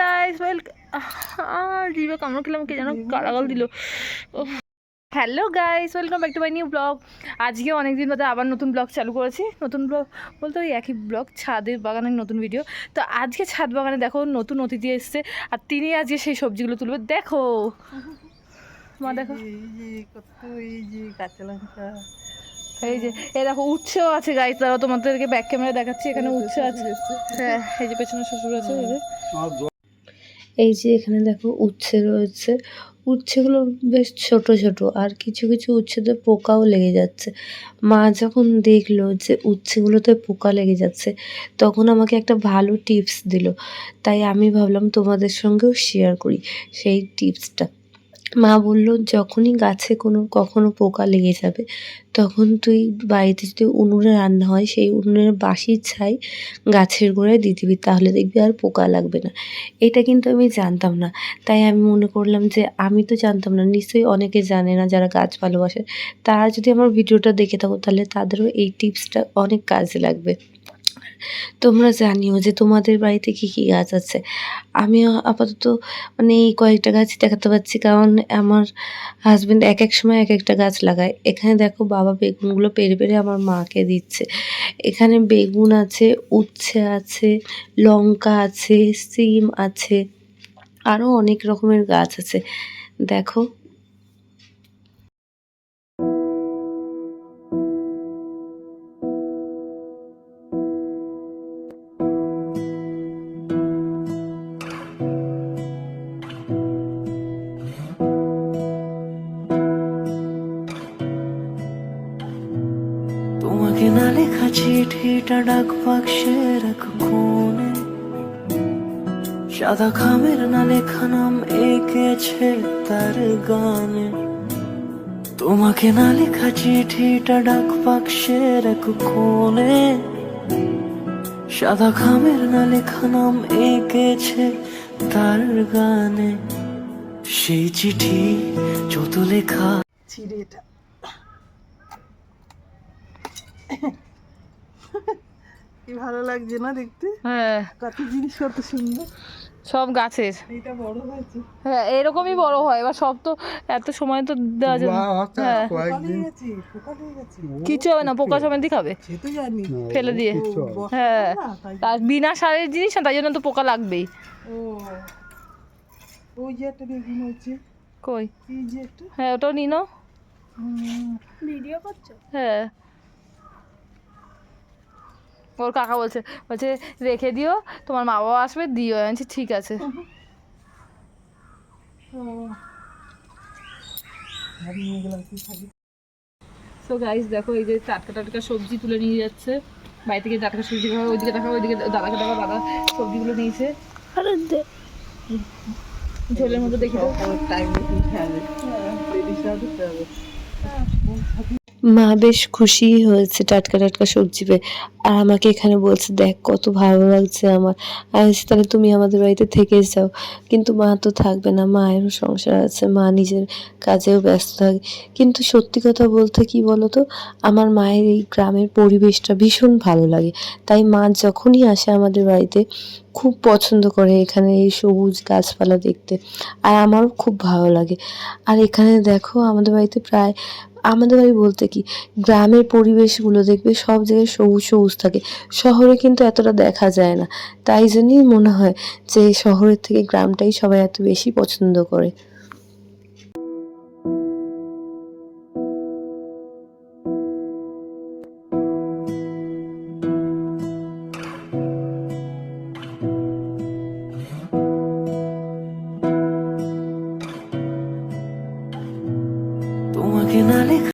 Guys well জিভে কামড় খেলাম কে যেন গালাগাল দিল। Hello guys welcome back to my new blog আজকে অনেক দিন বাদে আবার নতুন ব্লগ চালু করেছি। নতুন ব্লগ বলতে ওই একই ব্লগ ছাদের বাগানের নতুন ভিডিও তো আজকে ছাদ বাগানে দেখো নতুন অতিথি এসছে আর তিনি আজকে সেই সবজিগুলো তুলবে। দেখো। মা দেখো। এই যে এ দেখো উচ্ছেও আছে গাইস তারা তোমাদেরকে ব্যাক ক্যামেরা দেখাচ্ছি এখানে উচ্ছে আছে। হ্যাঁ এই যে পেছনে শ্বশুর আছে এই যে। এই যে এখানে দেখো উচ্ছে রয়েছে। উচ্ছেগুলো বেশ ছোট ছোট আর কিছু কিছু উচ্ছেতে পোকাও লেগে যাচ্ছে। মা যখন দেখল যে উচ্ছেগুলোতে পোকা লেগে যাচ্ছে, তখন আমাকে একটা ভালো টিপস দিল। তাই আমি ভাবলাম তোমাদের সঙ্গেও শেয়ার করি সেই টিপসটা। মা বলল, যখনই গাছে কোনো, কখনো পোকা লেগে যাবে, তখন তুই বাড়িতে যদি উনুনে রান্না হয়, সেই উনুনের বাসির ছাই গাছের গোড়ায় দিয়ে দিবি, তাহলে দেখবি আর পোকা লাগবে না। এটা কিন্তু আমি জানতাম না। তাই আমি মনে করলাম যে, আমি তো জানতাম না, নিশ্চয়ই অনেকে জানে না যারা গাছ ভালোবাসে। তারা যদি আমার ভিডিওটা দেখে থাকো, তাহলে তাদেরও এই টিপসটা অনেক কাজে লাগবে। তোমরা জানিও যে তোমাদের বাড়িতে কী কী গাছ আছে। আমি আপাতত মানে এই কয়েকটা গাছ দেখাতে পারছি কারণ আমার হাজব্যান্ড এক এক সময় এক একটা গাছ লাগায়। এখানে দেখো বাবা বেগুনগুলো পেরে পেরে আমার মাকে দিচ্ছে। এখানে বেগুন আছে, উচ্ছে আছে, লঙ্কা আছে, সিম আছে আরও অনেক রকমের গাছ আছে। দেখো না লেখা চিঠিটা সাদা খামের না লেখা নাম এঁকেছে তার গানে তোমাকে না লেখা চিঠিটা ডাক বাক্সের এক কোণে সাদা খামের না লেখা নাম এঁকেছে তার গানে সেই চিঠি যত লেখা ছিঁড়ে এটা কি ভালো লাগছে না দেখতে? হ্যাঁ। কত জিনিস কত সুন্দর। সব গাছের। এটা বড় হয়েছে। হ্যাঁ এরকমই বড় হয়। এবার সব তো এত সময় তো দেওয়া না। হ্যাঁ। কিছু হবে না পোকা সমেতই খাবে ফেলে দিয়ে। হ্যাঁ। তার বিনা সারের জিনিস না তাই জন্য তো পোকা লাগবেই। ও ওই যে একটা বেগুন হচ্ছে কই? হ্যাঁ ওটাও নিনো ভিডিও করছ? হ্যাঁ। ওর কাকা বলছে বলছে রেখে দিও তোমার মা বাবা আসবে দিও। আমি ঠিক আছে। সো গাইস দেখো এই যে টাটকা টাটকা সবজি তুলে নিয়ে যাচ্ছে। বাড়ি থেকে টাটকা সবজি খাওয়া ওইদিকে দেখা ওইদিকে দাদাকে দেখা দাদা সবজিগুলো নিয়েছে ঝোলের মধ্যে দেখি তো টাইমে মা বেশ খুশি হয়েছে, টাটকা টাটকা সবজি পেয়ে। আর আমাকে এখানে বলছে, দেখ, কত ভালো লাগছে আমার। আমি তাহলে তুমি আমাদের বাড়িতে থেকে যাও। কিন্তু মা তো থাকবে না, মায়েরও সংসার আছে, মা নিজের কাজেও ব্যস্ত থাকে। কিন্তু সত্যি কথা বলতে কি বলো তো আমার মায়ের এই গ্রামের পরিবেশটা ভীষণ ভালো লাগে। তাই মা যখনই আসে আমাদের বাড়িতে, খুব পছন্দ করে এখানে এই সবুজ গাছপালা দেখতে। আর আমারও খুব ভালো লাগে। আর এখানে দেখো, আমাদের বাড়িতে প্রায় আমাদের বাড়ি বলতে কি, গ্রামের পরিবেশগুলো দেখবে সব জায়গায় সবুজ সবুজ থাকে। শহরে কিন্তু এতটা দেখা যায় না। তাই জন্যই মনে হয় যে শহরের থেকে গ্রামটাই সবাই এত বেশি পছন্দ করে।